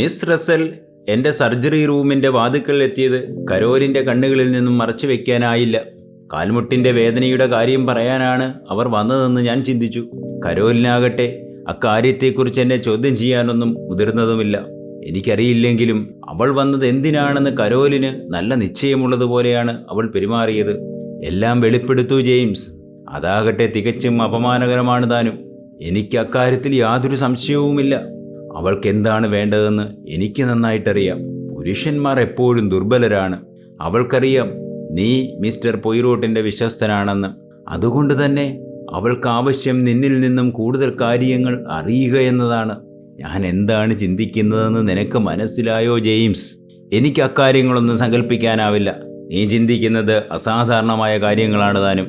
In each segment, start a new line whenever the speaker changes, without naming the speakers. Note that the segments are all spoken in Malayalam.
മിസ് റസൽ എന്റെ സർജറി റൂമിന്റെ വാതുക്കൾ എത്തിയത് കരോലിന്റെ കണ്ണുകളിൽ നിന്നും മറച്ചു വെക്കാനായില്ല. കാൽമുട്ടിന്റെ വേദനയുടെ കാര്യം പറയാനാണ് അവർ വന്നതെന്ന് ഞാൻ ചിന്തിച്ചു. കരോലിനാകട്ടെ അക്കാര്യത്തെക്കുറിച്ച് എന്നെ ചോദ്യം ചെയ്യാനൊന്നും മുതിർന്നതുമില്ല. എനിക്കറിയില്ലെങ്കിലും അവൾ വന്നത് എന്തിനാണെന്ന് കരോലിന് നല്ല നിശ്ചയമുള്ളതുപോലെയാണ് അവൾ പെരുമാറിയത്. എല്ലാം വെളിപ്പെടുത്തു ജെയിംസ്. അതാകട്ടെ തികച്ചും അപമാനകരമാണ് താനും. എനിക്ക് അക്കാര്യത്തിൽ യാതൊരു സംശയവുമില്ല. അവൾക്ക് എന്താണ് വേണ്ടതെന്ന് എനിക്ക് നന്നായിട്ടറിയാം. പുരുഷന്മാർ എപ്പോഴും ദുർബലരാണ്. അവൾക്കറിയാം നീ മിസ്റ്റർ പൊയ്റോട്ടിന്റെ വിശ്വസ്തനാണെന്ന്. അതുകൊണ്ട് തന്നെ അവൾക്ക് ആവശ്യം നിന്നിൽ നിന്നും കൂടുതൽ കാര്യങ്ങൾ അറിയുക എന്നതാണ്. ഞാൻ എന്താണ് ചിന്തിക്കുന്നതെന്ന് നിനക്ക് മനസ്സിലായോ ജെയിംസ്? എനിക്ക് അക്കാര്യങ്ങളൊന്നും സങ്കല്പിക്കാനാവില്ല നീ ചിന്തിക്കുന്നത് അസാധാരണമായ കാര്യങ്ങളാണ് താനും.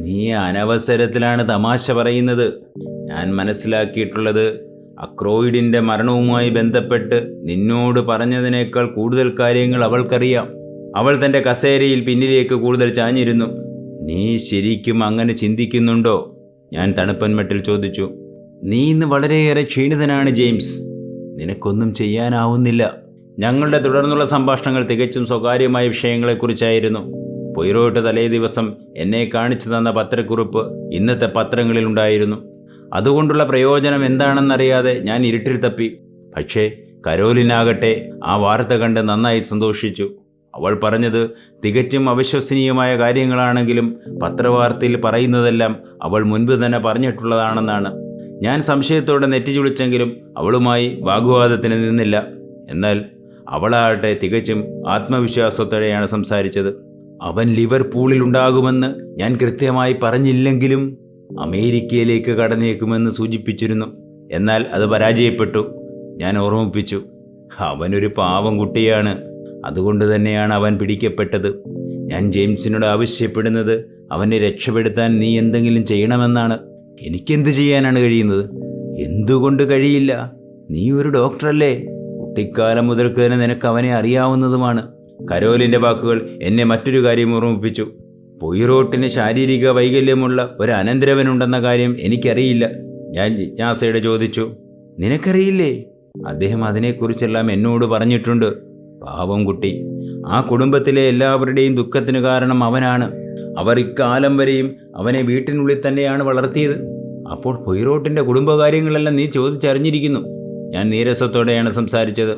നീ അനവസരത്തിലാണ് തമാശ പറയുന്നത്. ഞാൻ മനസ്സിലാക്കിയിട്ടുള്ളത് അക്രോയിഡിന്റെ മരണവുമായി ബന്ധപ്പെട്ട് നിന്നോട് പറഞ്ഞതിനേക്കാൾ കൂടുതൽ കാര്യങ്ങൾ അവൾക്കറിയാം. അവൾ തന്റെ കസേരയിൽ പിന്നിലേക്ക് കൂടുതൽ ചാഞ്ഞിരുന്നു. നീ ശരിക്കും അങ്ങനെ ചിന്തിക്കുന്നുണ്ടോ? ഞാൻ തണുപ്പൻ മട്ടിൽ ചോദിച്ചു. നീ ഇന്ന് വളരെയേറെ ക്ഷീണിതനാണ് ജെയിംസ്. നിനക്കൊന്നും ചെയ്യാനാവുന്നില്ല. ഞങ്ങളുടെ തുടർന്നുള്ള സംഭാഷണങ്ങൾ തികച്ചും സ്വകാര്യമായ വിഷയങ്ങളെക്കുറിച്ചായിരുന്നു. പൊയ്റോട്ട് തലേ ദിവസം എന്നെ കാണിച്ചു തന്ന പത്രക്കുറിപ്പ് ഇന്നത്തെ പത്രങ്ങളിലുണ്ടായിരുന്നു. അതുകൊണ്ടുള്ള പ്രയോജനം എന്താണെന്നറിയാതെ ഞാൻ ഇരുട്ടിൽ തപ്പി. പക്ഷേ കരോലിനാകട്ടെ ആ വാർത്ത കണ്ട് നന്നായി സന്തോഷിച്ചു. അവൾ പറഞ്ഞത് തികച്ചും അവിശ്വസനീയമായ കാര്യങ്ങളാണെങ്കിലും പത്രവാർത്തയിൽ പറയുന്നതെല്ലാം അവൾ മുൻപ് തന്നെ പറഞ്ഞിട്ടുള്ളതാണെന്നാണ്. ഞാൻ സംശയത്തോടെ നെറ്റി ചുളിച്ചെങ്കിലും അവളുമായി വാഗ്വാദത്തിന് നിന്നില്ല. എന്നാൽ അവളാകട്ടെ തികച്ചും ആത്മവിശ്വാസത്തോടെയാണ് സംസാരിച്ചത്. അവൻ ലിവർപൂളിൽ ഉണ്ടാകുമെന്ന് ഞാൻ കൃത്യമായി പറഞ്ഞില്ലെങ്കിലും അമേരിക്കയിലേക്ക് കടന്നേക്കുമെന്ന് സൂചിപ്പിച്ചിരുന്നു. എന്നാൽ അത് പരാജയപ്പെട്ടു. ഞാൻ ഓർമ്മിപ്പിച്ചു അവനൊരു പാവം കുട്ടിയാണ്. അതുകൊണ്ട് തന്നെയാണ് അവൻ പിടിക്കപ്പെട്ടത്. ഞാൻ ജെയിംസിനോട് ആവശ്യപ്പെടുന്നത് അവനെ രക്ഷപ്പെടുത്താൻ നീ എന്തെങ്കിലും ചെയ്യണമെന്നാണ്. എനിക്കെന്ത് ചെയ്യാനാണ് കഴിയുന്നത്? എന്തുകൊണ്ട് കഴിയില്ല? നീ ഒരു ഡോക്ടറല്ലേ? കുട്ടിക്കാലം മുതൽക്ക് തന്നെ നിനക്ക് അവനെ അറിയാവുന്നതുമാണ്. കരോലിന്റെ വാക്കുകൾ എന്നെ മറ്റൊരു കാര്യം ഓർമ്മിപ്പിച്ചു. പൊയ്റോട്ടിന് ശാരീരിക വൈകല്യമുള്ള ഒരു അനന്തരവനുണ്ടെന്ന കാര്യം എനിക്കറിയില്ല. ഞാൻ ജിജ്ഞാസയുടെ ചോദിച്ചു നിനക്കറിയില്ലേ? അദ്ദേഹം അതിനെക്കുറിച്ചെല്ലാം എന്നോട് പറഞ്ഞിട്ടുണ്ട്. പാവം കുട്ടി. ആ കുടുംബത്തിലെ എല്ലാവരുടെയും ദുഃഖത്തിന് കാരണം അവനാണ്. അവർ ഇക്കാലം വരെയും അവനെ വീട്ടിനുള്ളിൽ തന്നെയാണ് വളർത്തിയത്. അപ്പോൾ പൊയ്റോട്ടിന്റെ കുടുംബകാര്യങ്ങളെല്ലാം നീ ചോദിച്ചറിഞ്ഞിരിക്കുന്നു. ഞാൻ നീരസത്തോടെയാണ് സംസാരിച്ചത്.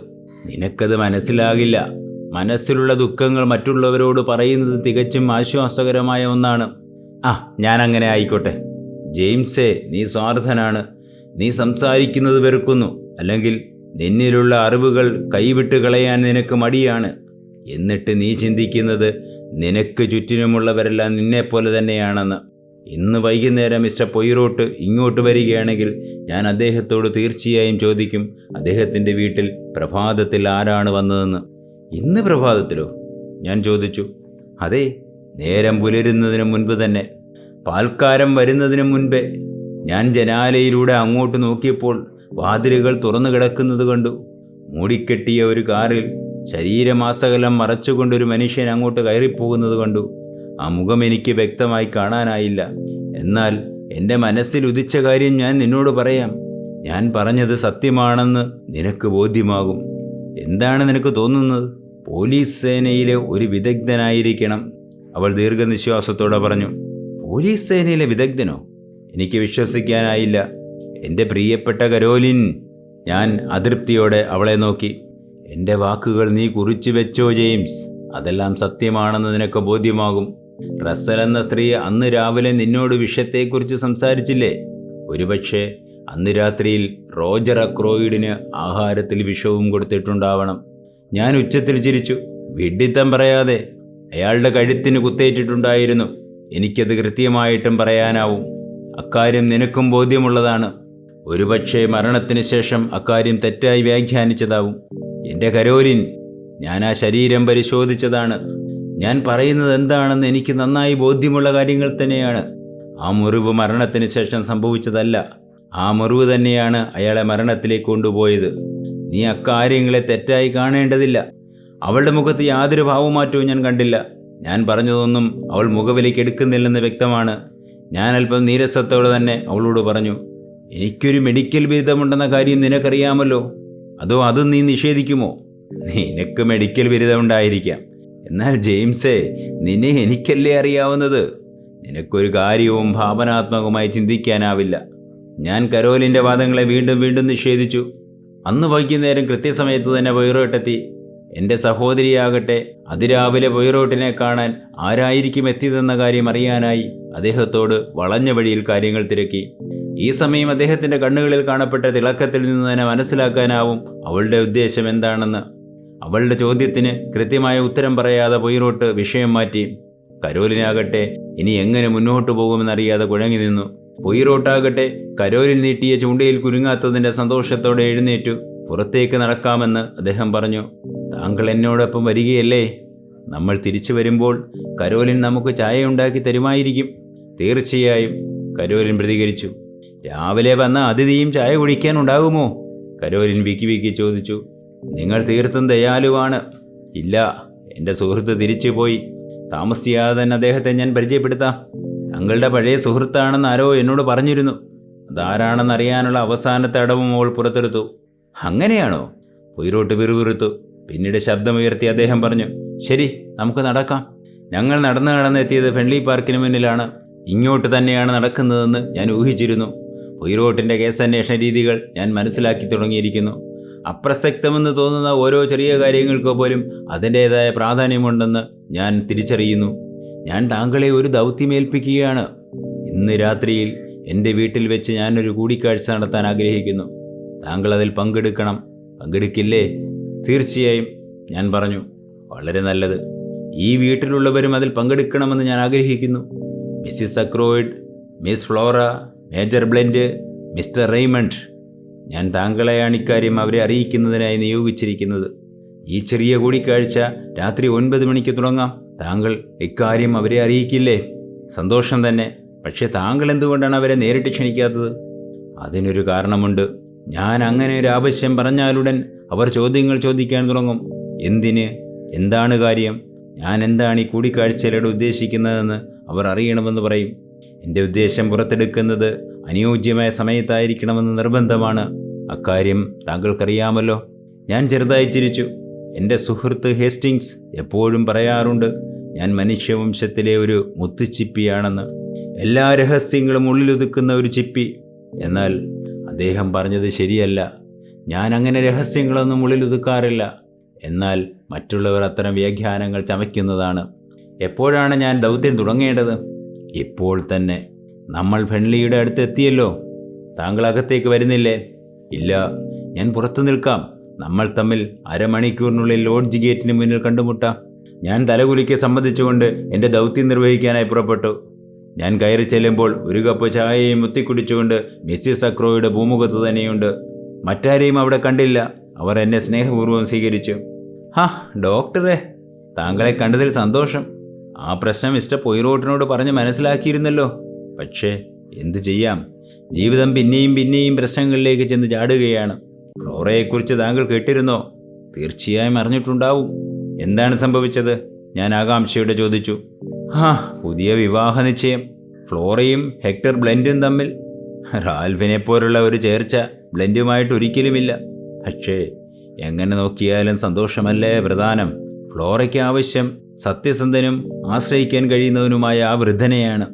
നിനക്കത് മനസ്സിലാകില്ല. മനസ്സിലുള്ള ദുഃഖങ്ങൾ മറ്റുള്ളവരോട് പറയുന്നത് തികച്ചും ആശ്വാസകരമായ ഒന്നാണ്. ആ ഞാൻ അങ്ങനെ ആയിക്കോട്ടെ. ജെയിംസേ നീ സ്വാർത്ഥനാണ്. നീ സംസാരിക്കുന്നത് വെറുക്കുന്നു. അല്ലെങ്കിൽ നിന്നിലുള്ള അറിവുകൾ കൈവിട്ട് കളയാൻ നിനക്ക് മടിയാണ്. എന്നിട്ട് നീ ചിന്തിക്കുന്നത് നിനക്ക് ചുറ്റിനുമുള്ളവരെല്ലാം നിന്നെപ്പോലെ തന്നെയാണെന്ന്. ഇന്ന് വൈകുന്നേരം മിസ്റ്റർ പൊയ്റോട്ട് ഇങ്ങോട്ട് വരികയാണെങ്കിൽ ഞാൻ അദ്ദേഹത്തോട് തീർച്ചയായും ചോദിക്കും അദ്ദേഹത്തിന്റെ വീട്ടിൽ പ്രഭാതത്തിൽ ആരാണ് വന്നതെന്ന്. ഇന്ന് പ്രഭാതത്തിലോ? ഞാൻ ചോദിച്ചു. അതെ നേരം പുലരുന്നതിന് മുൻപ് തന്നെ. പാൽക്കാരം വരുന്നതിന് മുൻപേ ഞാൻ ജനാലയിലൂടെ അങ്ങോട്ട് നോക്കിയപ്പോൾ വാതിലുകൾ തുറന്നു കിടക്കുന്നത് കണ്ടു. മൂടിക്കെട്ടിയ ഒരു കാറിൽ ശരീരമാസകലം മറച്ചുകൊണ്ടൊരു മനുഷ്യൻ അങ്ങോട്ട് കയറിപ്പോകുന്നത് കണ്ടു. ആ മുഖം എനിക്ക് വ്യക്തമായി കാണാനായില്ല. എന്നാൽ എന്റെ മനസ്സിൽ ഉദിച്ച കാര്യം ഞാൻ നിന്നോട് പറയാം. ഞാൻ പറഞ്ഞത് സത്യമാണെന്ന് നിനക്ക് ബോധ്യമാകും. എന്താണ് നിനക്ക് തോന്നുന്നത്? പോലീസ് സേനയിലെ ഒരു വിദഗ്ധനായിരിക്കണം. അവൾ ദീർഘനിശ്വാസത്തോടെ പറഞ്ഞു പോലീസ് സേനയിലെ വിദഗ്ധനോ? എനിക്ക് വിശ്വസിക്കാനായില്ല. എന്റെ പ്രിയപ്പെട്ട കരോലിൻ ഞാൻ അതൃപ്തിയോടെ അവളെ നോക്കി. എന്റെ വാക്കുകൾ നീ കുറിച്ചു വെച്ചോ ജെയിംസ്. അതെല്ലാം സത്യമാണെന്ന് നിനക്ക് ബോധ്യമാകും. റസ്സൽ എന്ന സ്ത്രീ അന്ന് രാവിലെ നിന്നോട് വിഷയത്തെക്കുറിച്ച് സംസാരിച്ചില്ലേ? ഒരുപക്ഷെ അന്ന് രാത്രിയിൽ റോജർ അക്രോയിഡിന് ആഹാരത്തിൽ വിഷവും കൊടുത്തിട്ടുണ്ടാവണം. ഞാൻ ഉച്ചത്തിൽ ചിരിച്ചു. വിഡ്ഢിത്തം പറയാതെ അയാളുടെ കഴുത്തിന് കുത്തേറ്റിട്ടുണ്ടായിരുന്നു. എനിക്കത് കൃത്യമായിട്ടും പറയാനാവും. അക്കാര്യം നിനക്കും ബോധ്യമുള്ളതാണ്. ഒരുപക്ഷെ മരണത്തിന് ശേഷം അക്കാര്യം തെറ്റായി വ്യാഖ്യാനിച്ചതാവും. എന്റെ കരോലിൻ ഞാൻ ആ ശരീരം പരിശോധിച്ചതാണ്. ഞാൻ പറയുന്നത് എന്താണെന്ന് എനിക്ക് നന്നായി ബോധ്യമുള്ള കാര്യങ്ങൾ തന്നെയാണ്. ആ മുറിവ് മരണത്തിന് ശേഷം സംഭവിച്ചതല്ല. ആ മുറിവ് തന്നെയാണ് അയാളെ മരണത്തിലേക്ക് കൊണ്ടുപോയത്. നീ അക്കാര്യങ്ങളെ തെറ്റായി കാണേണ്ടതില്ല. അവളുടെ മുഖത്ത് യാതൊരു ഭാവമാറ്റവും ഞാൻ കണ്ടില്ല. ഞാൻ പറഞ്ഞതൊന്നും അവൾ മുഖവിലേക്ക് എടുക്കുന്നില്ലെന്ന് വ്യക്തമാണ്. ഞാൻ അല്പം നീരസത്തോടെ തന്നെ അവളോട് പറഞ്ഞു എനിക്കൊരു മെഡിക്കൽ ബിരുദമുണ്ടെന്ന കാര്യം നിനക്കറിയാമല്ലോ. അതോ അത് നീ നിഷേധിക്കുമോ? നിനക്ക് മെഡിക്കൽ ബിരുദം ഉണ്ടായിരിക്കാം എന്നാൽ ജെയിംസേ നിന്നെ എനിക്കല്ലേ അറിയാവുന്നത്? നിനക്കൊരു കാര്യവും ഭാവനാത്മകമായി ചിന്തിക്കാനാവില്ല. ഞാൻ കരോലിന്റെ വാദങ്ങളെ വീണ്ടും വീണ്ടും നിഷേധിച്ചു. അന്ന് വൈകുന്നേരം കൃത്യസമയത്ത് തന്നെ വൈറോട്ടെത്തി എന്റെ സഹോദരിയാകട്ടെ അതിരാവിലെ വൈറോട്ടിനെ കാണാൻ ആരായിരിക്കും എത്തിയതെന്ന കാര്യം അറിയാനായി അദ്ദേഹത്തോട് വളഞ്ഞ വഴിയിൽ കാര്യങ്ങൾ തിരക്കി. ഈ സമയം അദ്ദേഹത്തിന്റെ കണ്ണുകളിൽ കാണപ്പെട്ട തിളക്കത്തിൽ നിന്ന് തന്നെ മനസ്സിലാക്കാനാവും അവളുടെ ഉദ്ദേശം എന്താണെന്ന്. അവളുടെ ചോദ്യത്തിന് കൃത്യമായ ഉത്തരം പറയാതെ പൊയ്റോട്ട് വിഷയം മാറ്റി. കരോലിനാകട്ടെ ഇനി എങ്ങനെ മുന്നോട്ട് പോകുമെന്നറിയാതെ കുഴങ്ങി നിന്നു. പൊയ്റോട്ടാകട്ടെ കരോലിൽ നീട്ടിയ ചൂണ്ടയിൽ കുരുങ്ങാത്തതിന്റെ സന്തോഷത്തോടെ എഴുന്നേറ്റു. പുറത്തേക്ക് നടക്കാമെന്ന് അദ്ദേഹം പറഞ്ഞു താങ്കൾ എന്നോടൊപ്പം വരികയല്ലേ? നമ്മൾ തിരിച്ചു വരുമ്പോൾ കരോലിൻ നമുക്ക് ചായ ഉണ്ടാക്കി തരുമായിരിക്കും. തീർച്ചയായും കരോലിൻ പ്രതികരിച്ചു രാവിലെ വന്ന അതിഥിയും ചായ കുടിക്കാൻ ഉണ്ടാകുമോ? കരോലിൻ വിക്കി വിക്കി ചോദിച്ചു നിങ്ങൾ തീർത്തും ദയാലുവാണ്. ഇല്ല എന്റെ സുഹൃത്ത് തിരിച്ചുപോയി. താമസിയാതെ തന്നെ അദ്ദേഹത്തെ ഞാൻ പരിചയപ്പെടുത്താം. തങ്ങളുടെ പഴയ സുഹൃത്താണെന്ന് ആരോ എന്നോട് പറഞ്ഞിരുന്നു. അതാരാണെന്ന് അറിയാനുള്ള അവസാനത്തെ അടവും അവൾ പുറത്തെടുത്തു. അങ്ങനെയാണോ? ഉയരോട്ട് പിറുപിറുത്തു. പിന്നീട് ശബ്ദമുയർത്തി അദ്ദേഹം പറഞ്ഞു ശരി നമുക്ക് നടക്കാം. ഞങ്ങൾ നടന്നു നടന്നെത്തിയത് ഫ്രണ്ട്ലി പാർക്കിന് മുന്നിലാണ്. ഇങ്ങോട്ട് തന്നെയാണ് നടക്കുന്നതെന്ന് ഞാൻ ഊഹിച്ചിരുന്നു. ഉയരോട്ടിന്റെ കേസന്വേഷണ രീതികൾ ഞാൻ മനസ്സിലാക്കി തുടങ്ങിയിരിക്കുന്നു. അപ്രസക്തമെന്ന് തോന്നുന്ന ഓരോ ചെറിയ കാര്യങ്ങൾക്ക് പോലും അതിന്റേതായ പ്രാധാന്യമുണ്ടെന്ന് ഞാൻ തിരിച്ചറിയുന്നു. ഞാൻ താങ്കളെ ഒരു ദൗത്യമേൽപ്പിക്കുകയാണ്. ഇന്ന് രാത്രിയിൽ എന്റെ വീട്ടിൽ വെച്ച് ഞാനൊരു കൂടിക്കാഴ്ച നടത്താൻ ആഗ്രഹിക്കുന്നു. താങ്കൾ അതിൽ പങ്കെടുക്കണം. പങ്കെടുക്കില്ലേ? തീർച്ചയായും ഞാൻ പറഞ്ഞു. വളരെ നല്ലത്. ഈ വീട്ടിലുള്ളവരും അതിൽ പങ്കെടുക്കണമെന്ന് ഞാൻ ആഗ്രഹിക്കുന്നു. Mrs Ackroyd Miss Flora Major Blunt Mr Raymond. ഞാൻ താങ്കളെയാണ് ഇക്കാര്യം അവരെ അറിയിക്കുന്നതിനായി നിയോഗിച്ചിരിക്കുന്നത്. ഈ ചെറിയ കൂടിക്കാഴ്ച രാത്രി ഒൻപത് മണിക്ക് തുടങ്ങാം. താങ്കൾ ഇക്കാര്യം അവരെ അറിയിക്കില്ലേ? സന്തോഷം തന്നെ. പക്ഷേ താങ്കൾ എന്തുകൊണ്ടാണ് അവരെ നേരിട്ട് ക്ഷണിക്കാത്തത്? അതിനൊരു കാരണമുണ്ട്. ഞാൻ അങ്ങനെ ഒരു ആവശ്യം പറഞ്ഞാലുടൻ അവർ ചോദ്യങ്ങൾ ചോദിക്കാൻ തുടങ്ങും. എന്തിന്? എന്താണ് കാര്യം? ഞാൻ എന്താണ് ഈ കൂടിക്കാഴ്ചയിലൂടെ ഉദ്ദേശിക്കുന്നതെന്ന് അവർ അറിയണമെന്ന് പറയും. എന്റെ ഉദ്ദേശം പുറത്തെടുക്കുന്നത് അനുയോജ്യമായ സമയത്തായിരിക്കണമെന്ന് നിർബന്ധമാണ്. അക്കാര്യം താങ്കൾക്കറിയാമല്ലോ. ഞാൻ ചെറുതായി ചിരിച്ചു. എന്റെ സുഹൃത്ത് ഹേസ്റ്റിങ്സ് എപ്പോഴും പറയാറുണ്ട് ഞാൻ മനുഷ്യവംശത്തിലെ ഒരു മുത്തുച്ചിപ്പിയാണെന്ന്. എല്ലാ രഹസ്യങ്ങളും ഉള്ളിലൊതുക്കുന്ന ഒരു ചിപ്പി. എന്നാൽ അദ്ദേഹം പറഞ്ഞത് ശരിയല്ല. ഞാൻ അങ്ങനെ രഹസ്യങ്ങളൊന്നും ഉള്ളിലൊതുക്കാറില്ല. എന്നാൽ മറ്റുള്ളവർ അത്തരം വ്യാഖ്യാനങ്ങൾ ചമയ്ക്കുന്നതാണ്. എപ്പോഴാണ് ഞാൻ ദൗത്യം തുടങ്ങേണ്ടത്? ഇപ്പോൾ തന്നെ. നമ്മൾ ഫെൺലിയുടെ അടുത്ത് എത്തിയല്ലോ താങ്കൾ അകത്തേക്ക് വരുന്നില്ലേ? ഇല്ല. ഞാൻ പുറത്തു നിൽക്കാം. നമ്മൾ തമ്മിൽ അരമണിക്കൂറിനുള്ളിൽ ലോഡ്ജ് ഗേറ്റിന് മുന്നിൽ കണ്ടുമുട്ട. ഞാൻ തലകുലിക്ക് സമ്മതിച്ചുകൊണ്ട് എന്റെ ദൗത്യം നിർവഹിക്കാനായി പുറപ്പെട്ടു. ഞാൻ കയറി ചെല്ലുമ്പോൾ ഒരു കപ്പ് ചായയും മുത്തിക്കുടിച്ചുകൊണ്ട് മിസ്സിസ് അക്രോയുടെ ഭൂമുഖത്ത് തന്നെയുണ്ട്. മറ്റാരെയും അവിടെ കണ്ടില്ല. അവർ എന്നെ സ്നേഹപൂർവം സ്വീകരിച്ചു. ഹാ ഡോക്ടറെ താങ്കളെ കണ്ടതിൽ സന്തോഷം. ആ പ്രശ്നം മിസ്റ്റർ പൊയ്റോട്ടിനോട് പറഞ്ഞ് മനസ്സിലാക്കിയിരുന്നല്ലോ. പക്ഷേ എന്തു ചെയ്യാം? ജീവിതം പിന്നെയും പിന്നെയും പ്രശ്നങ്ങളിലേക്ക് ചെന്ന് ചാടുകയാണ്. ഫ്ലോറയെക്കുറിച്ച് താങ്കൾ കേട്ടിരുന്നോ? തീർച്ചയായും അറിഞ്ഞിട്ടുണ്ടാവും. എന്താണ് സംഭവിച്ചത്? ഞാൻ ആകാംക്ഷയോടെ ചോദിച്ചു. ആ പുതിയ വിവാഹ നിശ്ചയം. ഫ്ലോറയും ഹെക്ടർ ബ്ലെൻഡും തമ്മിൽ. റാൽഫിനെ പോലുള്ള ഒരു ചേർച്ച ബ്ലെൻഡുമായിട്ട് ഒരിക്കലുമില്ല. പക്ഷേ എങ്ങനെ നോക്കിയാലും സന്തോഷമല്ലേ പ്രധാനം. ഫ്ലോറയ്ക്ക് ആവശ്യം സത്യസന്ധനും ആശ്രയിക്കാൻ കഴിയുന്നവനുമായ ആ വൃദ്ധനെയാണ്.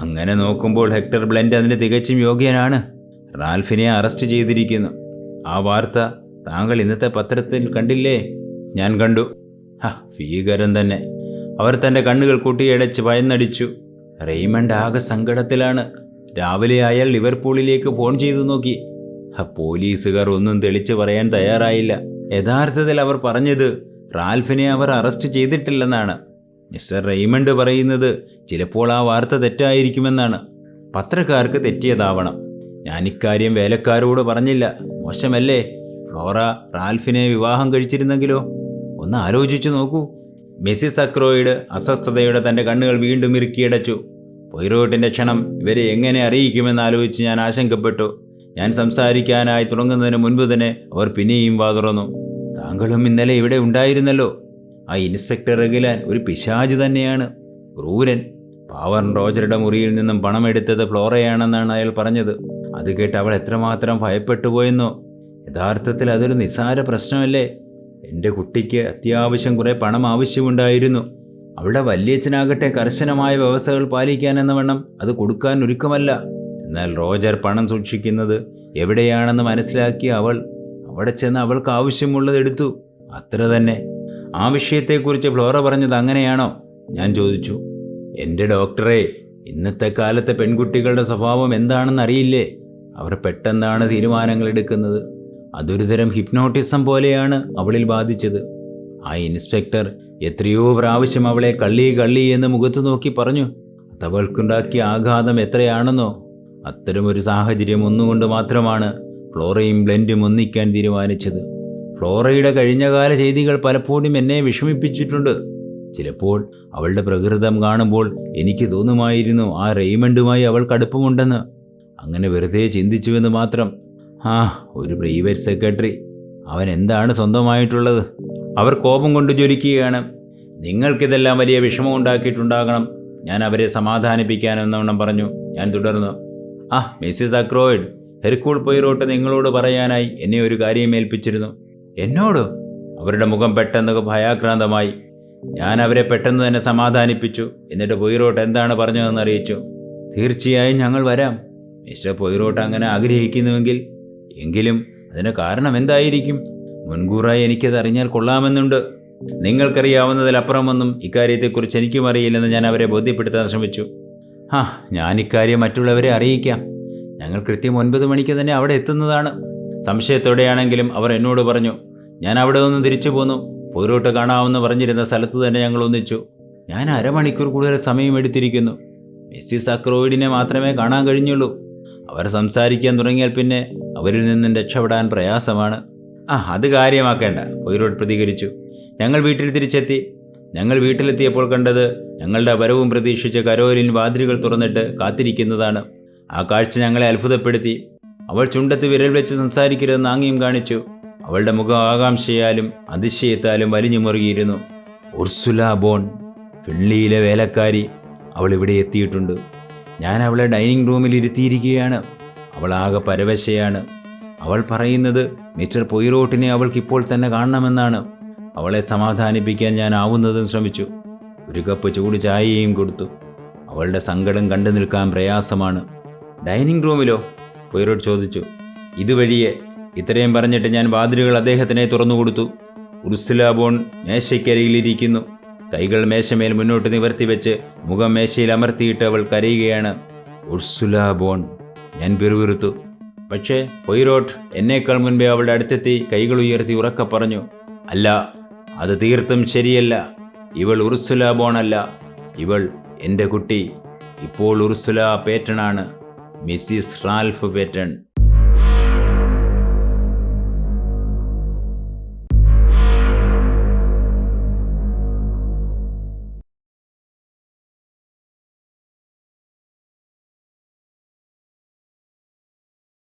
അങ്ങനെ നോക്കുമ്പോൾ ഹെക്ടർ ബ്ലെൻഡ് അതിന് തികച്ചും യോഗ്യനാണ്. റാൽഫിനെ അറസ്റ്റ് ചെയ്തിരിക്കുന്നു. ആ വാർത്ത താങ്കൾ ഇന്നത്തെ പത്രത്തിൽ കണ്ടില്ലേ? ഞാൻ കണ്ടു. ഹ ഭീകരം തന്നെ. അവർ തന്റെ കണ്ണുകൾ കൂട്ടിയടച്ച് ഭയന്നടിച്ചു. റെയ്മണ്ട് ആകെ സങ്കടത്തിലാണ്. രാവിലെ അയാൾ ലിവർപൂളിലേക്ക് ഫോൺ ചെയ്തു നോക്കി. പോലീസുകാർ ഒന്നും തെളിച്ചു പറയാൻ തയ്യാറായില്ല. യഥാർത്ഥത്തിൽ അവർ പറഞ്ഞത് റാൽഫിനെ അവർ അറസ്റ്റ് ചെയ്തിട്ടില്ലെന്നാണ്. മിസ്റ്റർ റെയ്മണ്ട് പറയുന്നത് ചിലപ്പോൾ ആ വാർത്ത തെറ്റായിരിക്കുമെന്നാണ്. പത്രക്കാർക്ക് തെറ്റിയതാവണം. ഞാൻ ഇക്കാര്യം വേലക്കാരോട് പറഞ്ഞില്ല. മോശമല്ലേ? ഫ്ലോറ റാൽഫിനെ വിവാഹം കഴിച്ചിരുന്നെങ്കിലോ? ഒന്ന് ആലോചിച്ചു നോക്കൂ. മിസ്സിസ് അക്രോയിഡ് അസ്വസ്ഥതയുടെ തന്റെ കണ്ണുകൾ വീണ്ടും ഇറുക്കിയടച്ചു. പൊയ്റോട്ടിന്റെ ക്ഷണം ഇവരെ എങ്ങനെ അറിയിക്കുമെന്ന് ആലോചിച്ച് ഞാൻ ആശങ്കപ്പെട്ടു. ഞാൻ സംസാരിക്കാനായി തുടങ്ങുന്നതിന് മുൻപ് തന്നെ അവർ പിന്നെയും വാ തുറന്നു. താങ്കളും ഇന്നലെ ഇവിടെ ഉണ്ടായിരുന്നല്ലോ. ആ ഇൻസ്പെക്ടർ റഗിലാൻ ഒരു പിശാജ് തന്നെയാണ്. ക്രൂരൻ. പാവൻ റോജറുടെ മുറിയിൽ നിന്നും പണമെടുത്തത് ഫ്ലോറയാണെന്നാണ് അയാൾ പറഞ്ഞത്. അത് കേട്ട് അവൾ എത്രമാത്രം ഭയപ്പെട്ടു പോയെന്നോ യഥാർത്ഥത്തിൽ അതൊരു നിസാര പ്രശ്നമല്ലേ? എന്റെ കുട്ടിക്ക് അത്യാവശ്യം കുറേ പണം ആവശ്യമുണ്ടായിരുന്നു. അവളുടെ വല്യച്ഛനാകട്ടെ കർശനമായ വ്യവസ്ഥകൾ പാലിക്കാൻ എന്ന വണ്ണം അത് കൊടുക്കാൻ ഒരുക്കമല്ല. എന്നാൽ റോജർ പണം സൂക്ഷിക്കുന്നത് എവിടെയാണെന്ന് മനസ്സിലാക്കി അവൾ അവിടെ ചെന്ന് അവൾക്ക് ആവശ്യമുള്ളത് എടുത്തു. അത്ര തന്നെ. ആ വിഷയത്തെക്കുറിച്ച് ഫ്ലോറ പറഞ്ഞത് അങ്ങനെയാണോ? ഞാൻ ചോദിച്ചു. എന്റെ ഡോക്ടറെ ഇന്നത്തെ കാലത്തെ പെൺകുട്ടികളുടെ സ്വഭാവം എന്താണെന്ന് അറിയില്ലേ അവർ പെട്ടെന്നാണ് തീരുമാനങ്ങൾ എടുക്കുന്നത് അതൊരു തരം ഹിപ്നോട്ടിസം പോലെയാണ് അവളിൽ ബാധിച്ചത്. ആ ഇൻസ്പെക്ടർ എത്രയോ പ്രാവശ്യം അവളെ കള്ളി കള്ളി എന്ന് മുഖത്ത് നോക്കി പറഞ്ഞു അതവൾക്കുണ്ടാക്കിയ ആഘാതം എത്രയാണെന്നോ? അത്തരമൊരു സാഹചര്യം ഒന്നുകൊണ്ട് മാത്രമാണ് ഫ്ലോറയും ബ്ലെൻഡും ഒന്നിക്കാൻ തീരുമാനിച്ചത്. ഫ്ലോറയുടെ കഴിഞ്ഞകാല ചെയ്തികൾ പലപ്പോഴും എന്നെ വിഷമിപ്പിച്ചിട്ടുണ്ട്. ചിലപ്പോൾ അവളുടെ പ്രകൃതം കാണുമ്പോൾ എനിക്ക് തോന്നുമായിരുന്നു ആ റെയ്മണ്ടുമായി അവൾക്ക് അടുപ്പമുണ്ടെന്ന് അങ്ങനെ വെറുതെ ചിന്തിച്ചുവെന്ന് മാത്രം. ആ ഒരു പ്രൈവറ്റ് സെക്രട്ടറി അവൻ എന്താണ് സ്വന്തമായിട്ടുള്ളത്? അവർ കോപം കൊണ്ട് ജ്വലിക്കുകയാണ്. നിങ്ങൾക്കിതെല്ലാം വലിയ വിഷമം ഉണ്ടാക്കിയിട്ടുണ്ടാകണം ഞാൻ അവരെ സമാധാനിപ്പിക്കാനെന്നവണ്ണം പറഞ്ഞു. ഞാൻ തുടർന്നു. ആ മിസ്സിസ് അക്രോയിഡ് ഹെർക്കൂൾ പൊയ്റോട്ട് നിങ്ങളോട് പറയാനായി എന്നെ ഒരു കാര്യം ഏൽപ്പിച്ചിരുന്നു. എന്നോടോ? അവരുടെ മുഖം പെട്ടെന്ന് ഭയാക്രാന്തമായി. ഞാൻ അവരെ പെട്ടെന്ന് തന്നെ സമാധാനിപ്പിച്ചു. എന്നിട്ട് പൊയ്റോട്ട് എന്താണ് പറഞ്ഞതെന്ന് അറിയിച്ചു. തീർച്ചയായും ഞങ്ങൾ വരാം. മിസ്റ്റർ പൊയ്റോട്ട് അങ്ങനെ ആഗ്രഹിക്കുന്നുവെങ്കിൽ എങ്കിലും അതിന് കാരണം എന്തായിരിക്കും? മുൻകൂറായി എനിക്കത് അറിഞ്ഞാൽ കൊള്ളാമെന്നുണ്ട്. നിങ്ങൾക്കറിയാവുന്നതിലപ്പുറമൊന്നും ഇക്കാര്യത്തെക്കുറിച്ച് എനിക്കും അറിയില്ലെന്ന് ഞാൻ അവരെ ബോധ്യപ്പെടുത്താൻ ശ്രമിച്ചു. ആ ഞാൻ ഇക്കാര്യം മറ്റുള്ളവരെ അറിയിക്കാം. ഞങ്ങൾ കൃത്യം ഒൻപത് മണിക്ക് തന്നെ അവിടെ എത്തുന്നതാണ്. സംശയത്തോടെയാണെങ്കിലും അവർ എന്നോട് പറഞ്ഞു ഞാൻ അവിടെ നിന്ന് തിരിച്ചു പോന്നു. പോരോട്ട് കാണാമെന്ന് പറഞ്ഞിരുന്ന സ്ഥലത്ത് തന്നെ ഞങ്ങൾ ഒന്നിച്ചു. ഞാൻ അരമണിക്കൂർ കൂടുതൽ സമയം എടുത്തിരിക്കുന്നു. മിസ്സിസ് അക്രോയിഡിനെ മാത്രമേ കാണാൻ കഴിഞ്ഞുള്ളൂ. അവർ സംസാരിക്കാൻ തുടങ്ങിയാൽ പിന്നെ അവരിൽ നിന്നും രക്ഷപ്പെടാൻ പ്രയാസമാണ്. ആ അത് കാര്യമാക്കേണ്ട. പൊയ്റോട്ട് പ്രതികരിച്ചു. ഞങ്ങൾ വീട്ടിൽ തിരിച്ചെത്തി. ഞങ്ങൾ വീട്ടിലെത്തിയപ്പോൾ കണ്ടത് ഞങ്ങളുടെ വരവും പ്രതീക്ഷിച്ച് കരോലിൻ വാതിലുകൾ തുറന്നിട്ട് കാത്തിരിക്കുന്നതാണ്. ആ കാഴ്ച ഞങ്ങളെ അത്ഭുതപ്പെടുത്തി. അവൾ ചുണ്ടത്ത് വിരൽ വെച്ച് സംസാരിക്കരുതെന്ന് ആംഗ്യം കാണിച്ചു. അവളുടെ മുഖം ആകാംക്ഷയാലും അതിശയത്താലും വലിഞ്ഞു മുറുകിയിരുന്നു. ഉർസുല ബോൺ ഫിൺലിയിലെ വേലക്കാരി അവൾ ഇവിടെ എത്തിയിട്ടുണ്ട്. ഞാൻ അവളെ ഡൈനിങ് റൂമിൽ ഇരുത്തിയിരിക്കുകയാണ് അവൾ ആകെ പരവശയാണ്. അവൾ പറയുന്നത് മിസ്റ്റർ പൊയ്റോട്ടിനെ അവൾക്ക് ഇപ്പോൾ തന്നെ കാണണമെന്നാണ്. അവളെ സമാധാനിപ്പിക്കാൻ ഞാൻ ആവുന്നതും ശ്രമിച്ചു. ഒരു കപ്പ് ചൂട് ചായയും കൊടുത്തു. അവളുടെ സങ്കടം കണ്ടു നിൽക്കാൻ പ്രയാസമാണ്. ഡൈനിങ് റൂമിലോ? പൊയ്റോട്ട് ചോദിച്ചു. ഇതുവഴിയെ. ഇത്രയും പറഞ്ഞിട്ട് ഞാൻ വാതിലുകൾ അദ്ദേഹത്തിനെ തുറന്നുകൊടുത്തു. ഉർസുലാബോൺ മേശയ്ക്കരയിലിരിക്കുന്നു. കൈകൾ മേശമേൽ മുന്നോട്ട് നിവർത്തി വെച്ച് മുഖം മേശയിൽ അമർത്തിയിട്ട് അവൾ കരയുകയാണ്. ഉർസുല ബോൺ ഞാൻ പിറുപിറുത്തു. പക്ഷേ പൊയ്റോട്ട് എന്നേക്കാൾ മുൻപേ അവളുടെ അടുത്തെത്തി കൈകൾ ഉയർത്തി ഉറക്ക പറഞ്ഞു അല്ല അത് തീർത്തും ശരിയല്ല. ഇവൾ ഉർസുല ബോണല്ല ഇവൾ എന്റെ കുട്ടി. ഇപ്പോൾ ഉർസുല പേറ്റണാണ് മിസ്സിസ് റാൽഫ് പേറ്റൺ